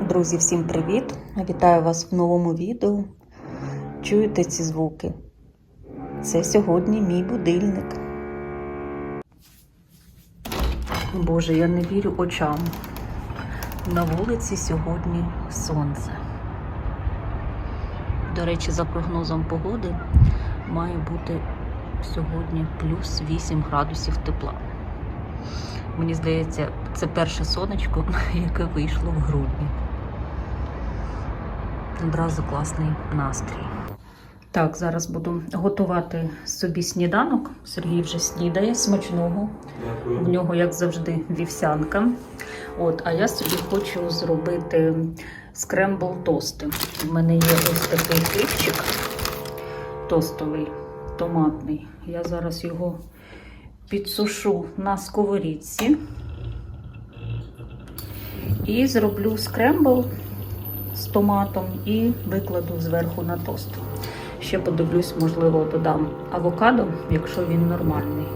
Друзі, всім привіт! Вітаю вас в новому відео. Чуєте ці звуки? Це сьогодні мій будильник. Боже, я не вірю очам. На вулиці сьогодні сонце. До речі, за прогнозом погоди має бути сьогодні плюс 8 градусів тепла. Мені здається, це перше сонечко, яке вийшло в грудні. Одразу класний настрій. Так, зараз буду готувати собі сніданок. Сергій вже снідає смачного. В нього, як завжди, вівсянка. От, а я собі хочу зробити скрембл тости. У мене є ось такий хлібчик тостовий, томатний. Я зараз його підсушу на сковорідці і зроблю скрембл з томатом і викладу зверху на тост. Ще подивлюсь, можливо, додам авокадо, якщо він нормальний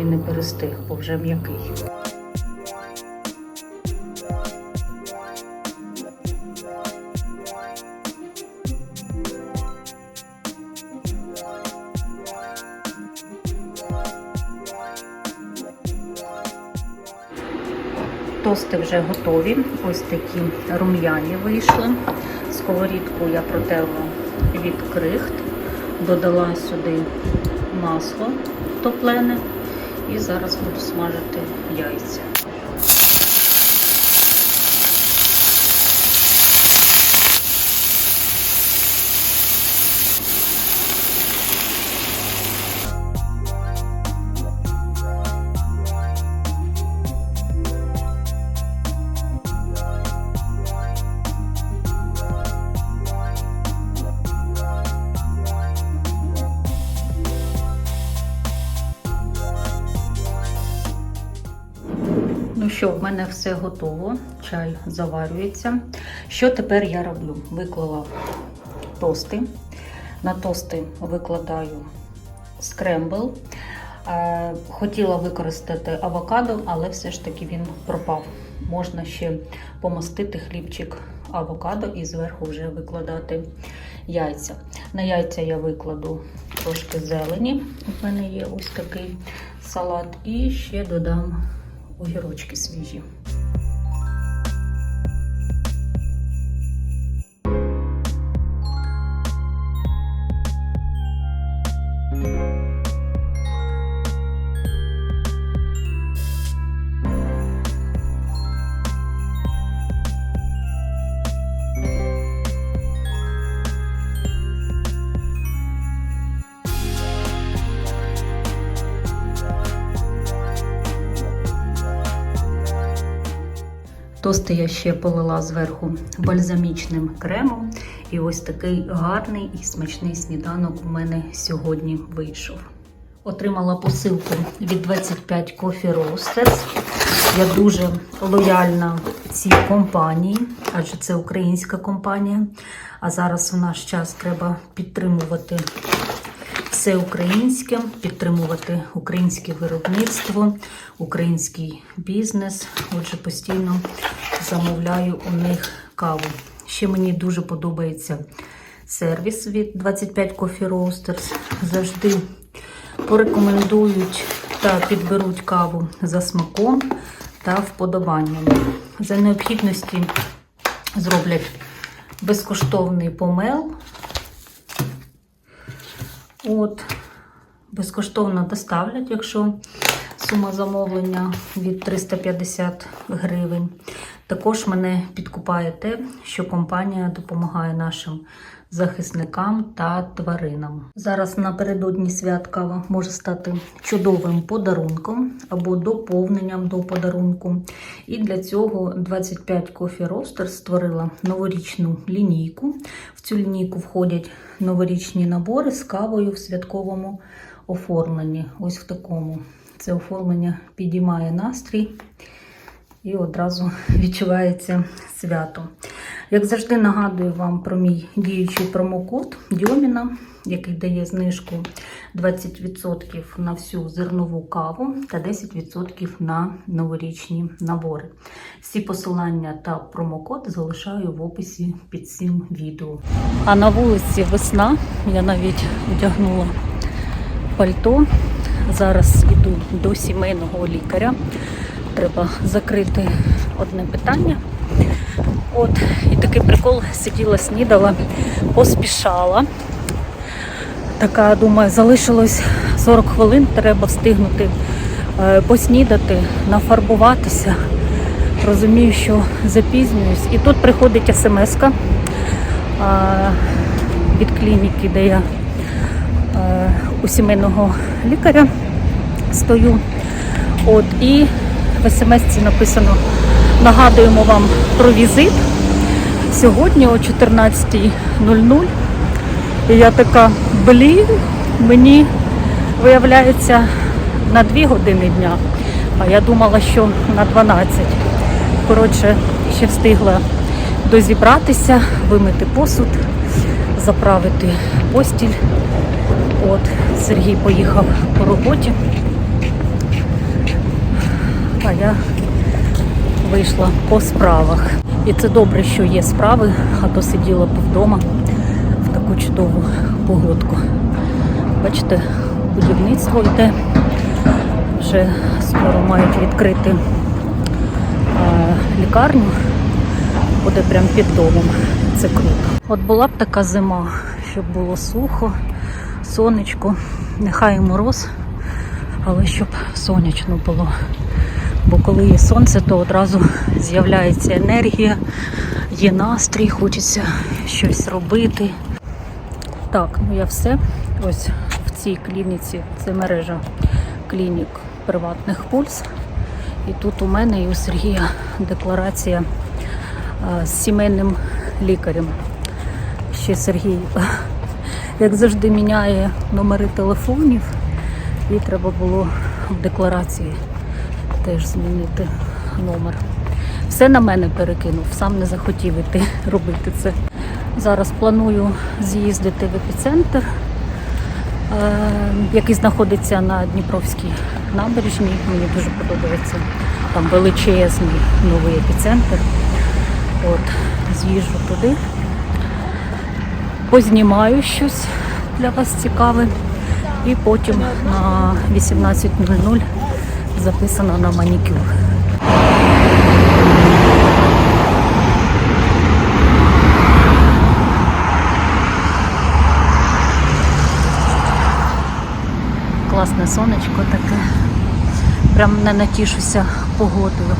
і не перестиг, бо вже м'який. Тости вже готові. Ось такі рум'яні вийшли. Сковорідку я протерла від крихт, додала сюди масло топлене і зараз буду смажити яйця. Що, в мене все готово, чай заварюється. Що тепер я роблю? Виклала тости. На тости викладаю скрембл. Е, Хотіла використати авокадо, але все ж таки він пропав. Можна ще помастити хлібчик авокадо і зверху вже викладати яйця. На яйця я викладу трошки зелені. У мене є ось такий салат. І ще додам огірочки свіжі. Тости я ще полила зверху бальзамічним кремом. І ось такий гарний і смачний сніданок у мене сьогодні вийшов. Отримала посилку від 25 Coffee Roasters. Я дуже лояльна цій компанії, адже це українська компанія. А зараз в наш час треба підтримувати все українське, підтримувати українське виробництво, український бізнес. Отже, постійно замовляю у них каву. Ще мені дуже подобається сервіс від 25 Coffee Roasters. Завжди порекомендують та підберуть каву за смаком та вподобанням. За необхідності зроблять безкоштовний помел. От, безкоштовно доставлять, якщо сума замовлення від 350 гривень. Також мене підкупає те, що компанія допомагає нашим захисникам та тваринам. Зараз напередодні свят кава може стати чудовим подарунком або доповненням до подарунку. І для цього 25 Coffee Roasters створила новорічну лінійку. В цю лінійку входять новорічні набори з кавою в святковому оформленні. Ось в такому. Це оформлення підіймає настрій і одразу відчувається свято. Як завжди, нагадую вам про мій діючий промокод Дьоміна, який дає знижку 20% на всю зернову каву та 10% на новорічні набори. Всі посилання та промокод залишаю в описі під цим відео. А на вулиці весна, я навіть одягнула пальто. Зараз іду до сімейного лікаря. Треба закрити одне питання. От, і такий прикол сиділа, снідала, поспішала. Така, думаю, залишилось 40 хвилин, треба встигнути е, поснідати, нафарбуватися. Розумію, що запізнююсь. І тут приходить смс-ка е, від клініки, де я е, у сімейного лікаря стою. От, і в смс написано нагадуємо вам про візит сьогодні о 14.00. І я така, блін, мені виявляється на 2 години дня, а я думала, що на 12. Коротше, ще встигла дозібратися, вимити посуд, заправити постіль. От, Сергій поїхав по роботі. А я вийшла по справах. І це добре, що є справи, а то сиділа б вдома в таку чудову погодку. Бачите, будівництво йде. Вже скоро мають відкрити лікарню. Буде прямо під домом. Це круто. От була б така зима, щоб було сухо, сонечко, нехай мороз, але щоб сонячно було. Бо коли є сонце, то одразу з'являється енергія, є настрій, хочеться щось робити. Так, ну я все. Ось в цій клініці, це мережа клінік приватних пульс. І тут у мене і у Сергія декларація з сімейним лікарем. Ще Сергій, як завжди, міняє номери телефонів, і треба було в декларації теж змінити номер. Все на мене перекинув, сам не захотів іти робити це. Зараз планую з'їздити в епіцентр, е, який знаходиться на Дніпровській набережній. Мені дуже подобається. Там величезний новий епіцентр. От, з'їжджу туди, познімаю щось для вас цікаве. І потім на 18.00 записано на манікюр. Класне сонечко таке. Прям не натішуся погодою.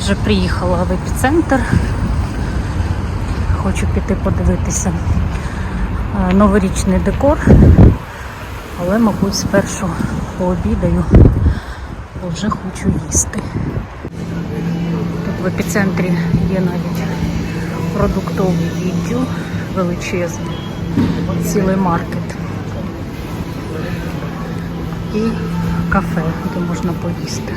Вже приїхала в епіцентр. Хочу піти подивитися е, новорічний декор, але, мабуть, спершу пообідаю бо вже хочу їсти. Тут в епіцентрі є навіть продуктовий відділ величезний, цілий маркет і кафе, де можна поїсти.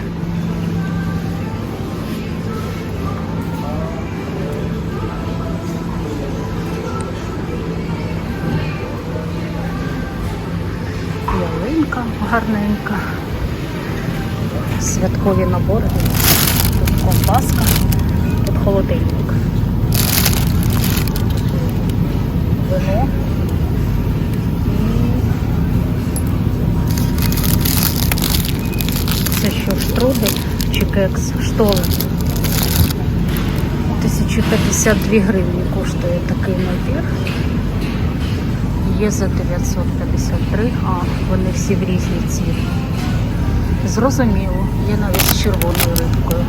Ялинка гарненька святкові набори. Тут ковбаска, тут холодильник. Вино. Це що, штрудель чи кекс? Штоли. 1052 гривні коштує такий набір. Є за 953, а вони всі в різній ціні. Зрозуміло, є навіть з червоною рибкою.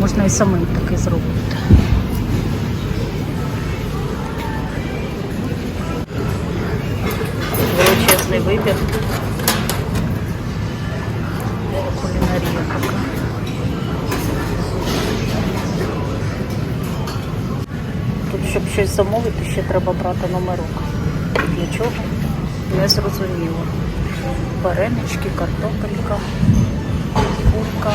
Можна і самим таки зробити. Величезний вибір. Кулінарія така. Тут, щоб щось замовити, ще треба брати номерок. Для чого? Не зрозуміло варенички, картопелька, курка,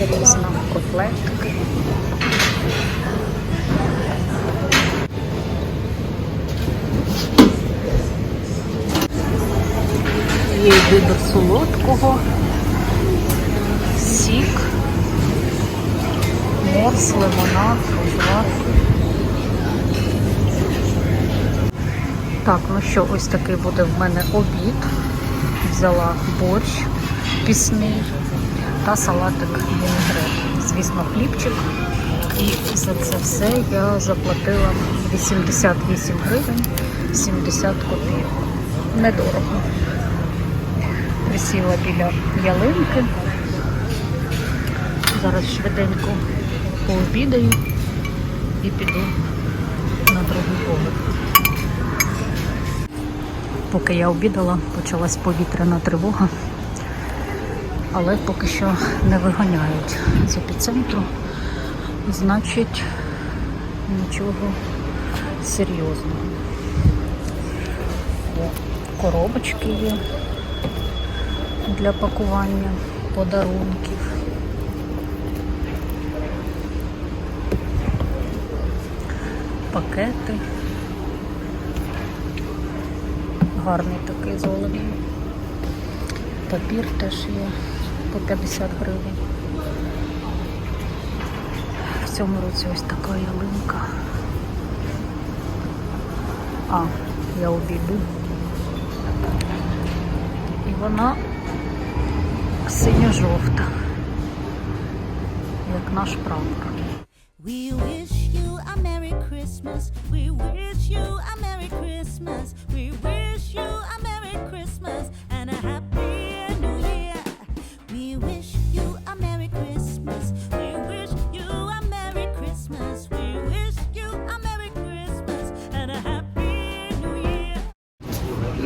різна котлетки. Є вибір солодкого, сік, морс, лимонад, розвар. Так, ну що, ось такий буде в мене обід. Взяла борщ пісний та салатик вінегрет. Звісно, хлібчик. І за це все я заплатила 88 гривень 70 копійок. Недорого. Присіла біля ялинки. Зараз швиденько пообідаю і піду на другий поверх. Поки я обідала, почалась повітряна тривога, але поки що не виганяють з епіцентру. Значить, нічого серйозного. Коробочки є для пакування подарунків. Пакети. Гарний такий зелений. Папір теж є по 50 гривень. В цьому році ось така ялинка. А, я обійду. І вона синьо-жовта, як наш прапор. We wish you a Merry Christmas. We wish you a Merry Christmas. We wish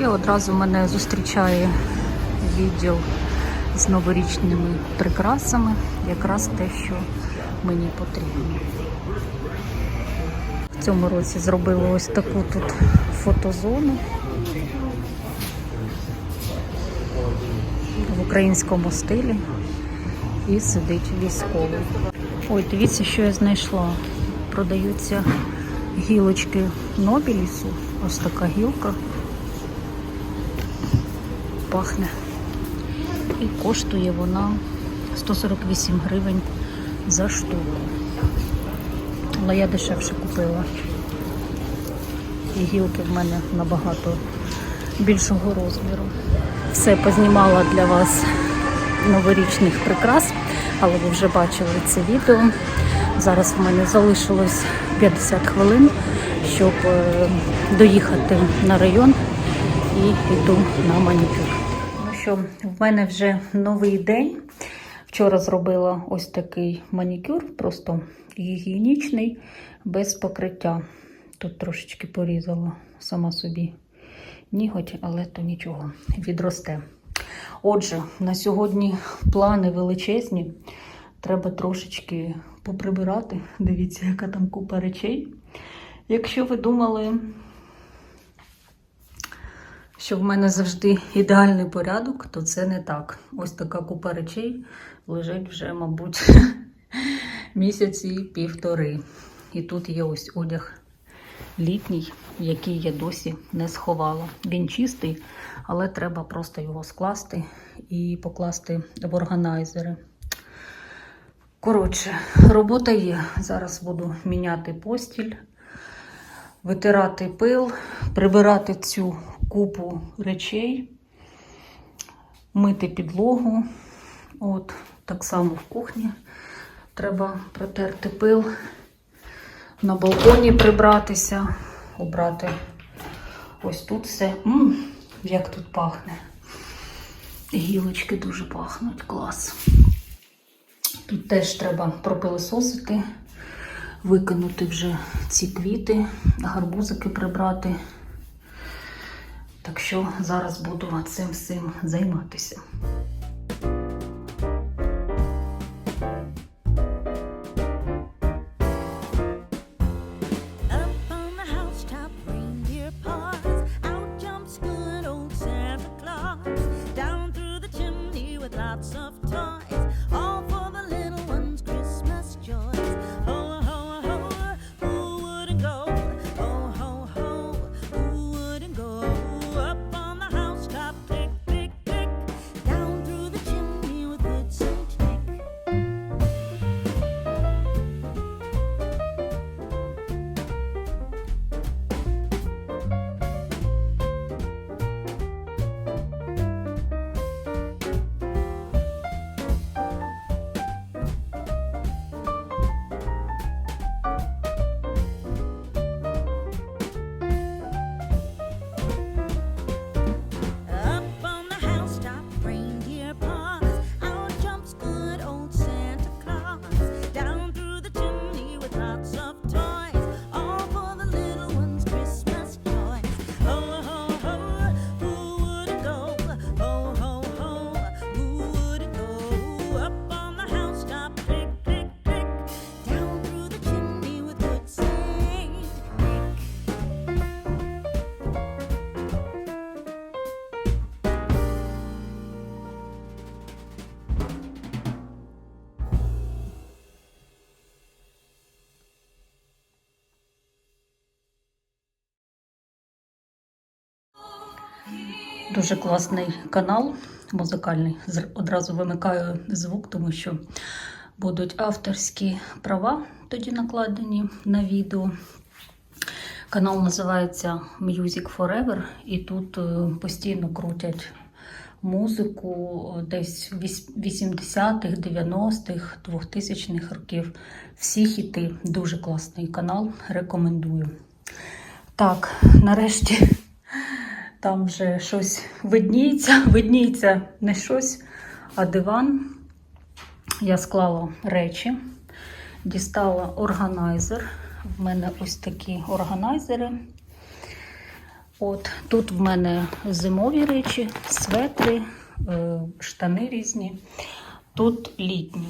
І одразу мене зустрічає відділ з новорічними прикрасами, якраз те, що мені потрібно. В цьому році зробили ось таку тут фотозону українському стилі і сидить військовий. Ой, дивіться, що я знайшла. Продаються гілочки Нобілісу. Ось така гілка пахне. І коштує вона 148 гривень за штуку. Але я дешевше купила. І гілки в мене набагато більшого розміру. Все познімала для вас новорічних прикрас, але ви вже бачили це відео. Зараз в мене залишилось 50 хвилин, щоб е, доїхати на район і йду на манікюр. Ну що, в мене вже новий день. Вчора зробила ось такий манікюр, просто гігієнічний, без покриття. Тут трошечки порізала сама собі ніготь, але то нічого, відросте. Отже, на сьогодні плани величезні. Треба трошечки поприбирати. Дивіться, яка там купа речей. Якщо ви думали, що в мене завжди ідеальний порядок, то це не так. Ось така купа речей лежить вже, мабуть, місяці півтори. І тут є ось одяг літній, який я досі не сховала. Він чистий, але треба просто його скласти і покласти в органайзери. Коротше, робота є. Зараз буду міняти постіль, витирати пил, прибирати цю купу речей, мити підлогу. От, так само в кухні треба протерти пил, на балконі прибратися, обрати ось тут все. М, як тут пахне. Гілочки дуже пахнуть, клас. Тут теж треба пропилисосити, викинути вже ці квіти, гарбузики прибрати. Так що зараз буду цим всім займатися. Дуже класний канал музикальний. Одразу вимикаю звук, тому що будуть авторські права тоді накладені на відео. Канал називається Music Forever, і тут е, постійно крутять музику е, десь віс- 80-х, 90-х, 2000-х років. Всі хіти. Дуже класний канал. Рекомендую. Так, нарешті там вже щось видніється. Видніється не щось, а диван. Я склала речі, дістала органайзер. В мене ось такі органайзери. От тут в мене зимові речі, светри, е, штани різні. Тут літні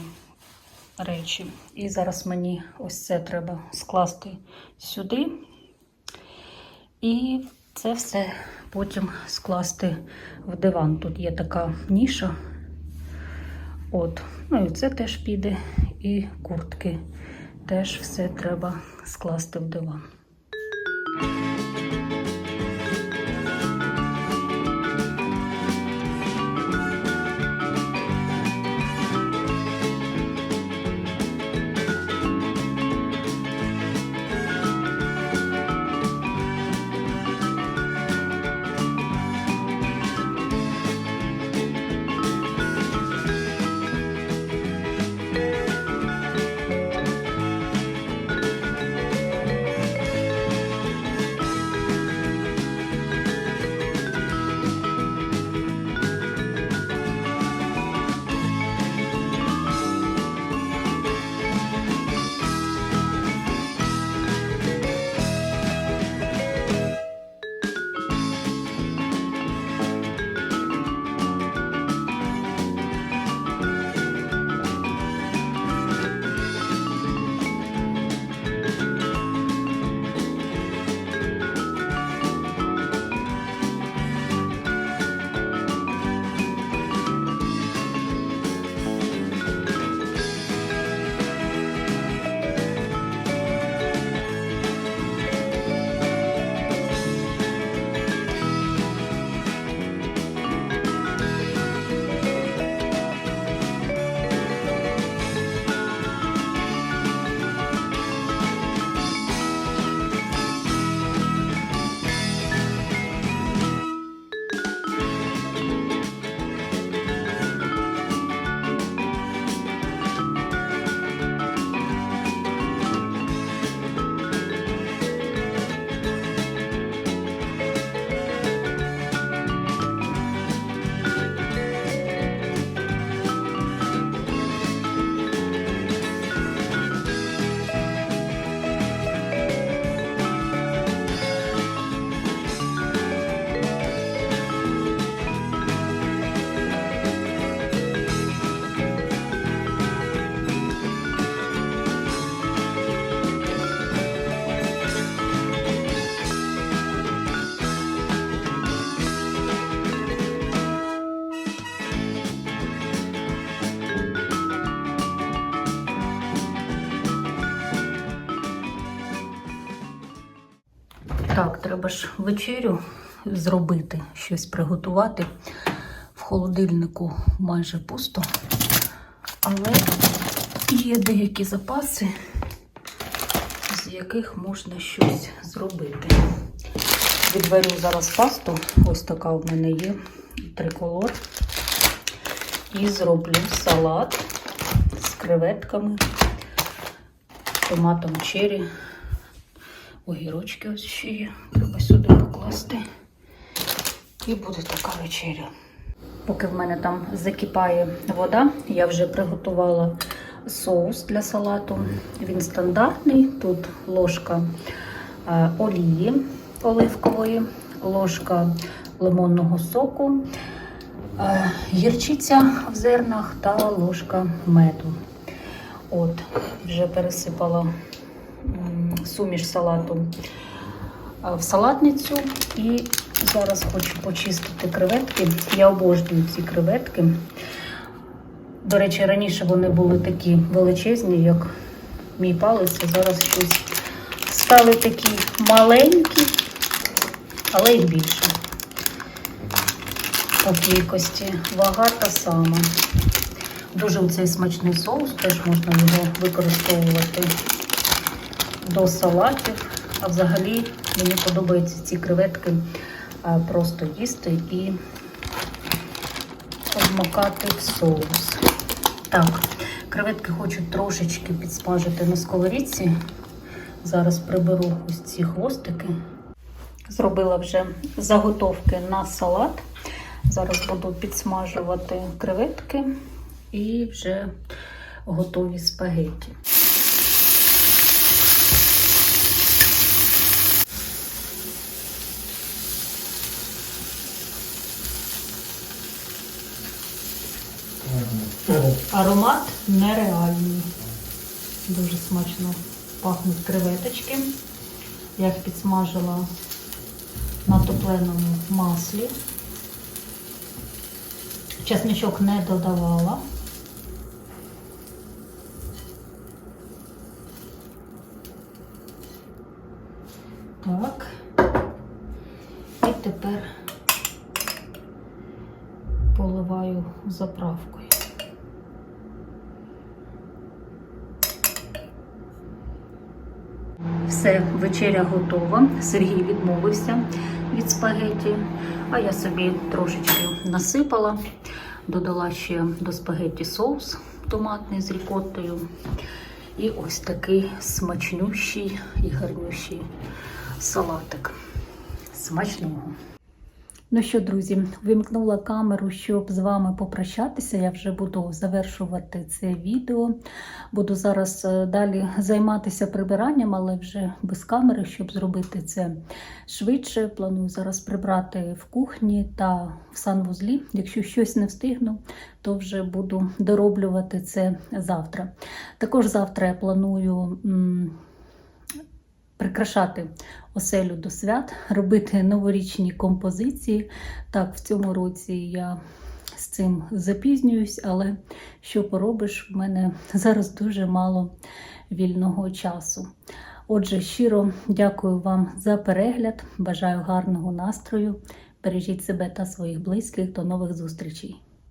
речі. І зараз мені ось це треба скласти сюди. І це все потім скласти в диван. Тут є така ніша. От, ну і це теж піде, і куртки теж все треба скласти в диван. Треба ж вечерю зробити, щось приготувати. В холодильнику майже пусто, але є деякі запаси, з яких можна щось зробити. Відварю зараз пасту, ось така в мене є триколор. І зроблю салат з креветками, томатом чері. Огірочки ось ще є. Треба сюди покласти. І буде така вечеря. Поки в мене там закипає вода, я вже приготувала соус для салату. Він стандартний. Тут ложка е, олії оливкової, ложка лимонного соку, е, гірчиця в зернах та ложка меду. От, вже пересипала суміш салату в салатницю і зараз хочу почистити креветки. Я обожнюю ці креветки. До речі, раніше вони були такі величезні, як мій палець, а зараз щось стали такі маленькі, але їх більше. по кількості. Вага та сама. Дуже цей смачний соус, теж можна його використовувати до салатів. А взагалі мені подобаються ці креветки просто їсти і обмакати в соус. Так, креветки хочу трошечки підсмажити на сковорідці. Зараз приберу ось ці хвостики. Зробила вже заготовки на салат. Зараз буду підсмажувати креветки і вже готові спагетті. Аромат нереальний. Дуже смачно пахнуть креветочки. Я їх підсмажила на топленому маслі. Чесничок не додавала. Так. І тепер поливаю заправкою. Все, вечеря готова. Сергій відмовився від спагеті, а я собі трошечки насипала, додала ще до спагеті соус томатний з рікоттою. І ось такий смачнющий і гарнющий салатик. Смачного! Ну що, друзі, вимкнула камеру, щоб з вами попрощатися. Я вже буду завершувати це відео. Буду зараз е, далі займатися прибиранням, але вже без камери, щоб зробити це швидше. Планую зараз прибрати в кухні та в санвузлі. Якщо щось не встигну, то вже буду дороблювати це завтра. Також завтра я планую. Прикрашати оселю до свят, робити новорічні композиції. Так, в цьому році я з цим запізнююсь, але що поробиш, в мене зараз дуже мало вільного часу. Отже, щиро дякую вам за перегляд. Бажаю гарного настрою. Бережіть себе та своїх близьких. До нових зустрічей!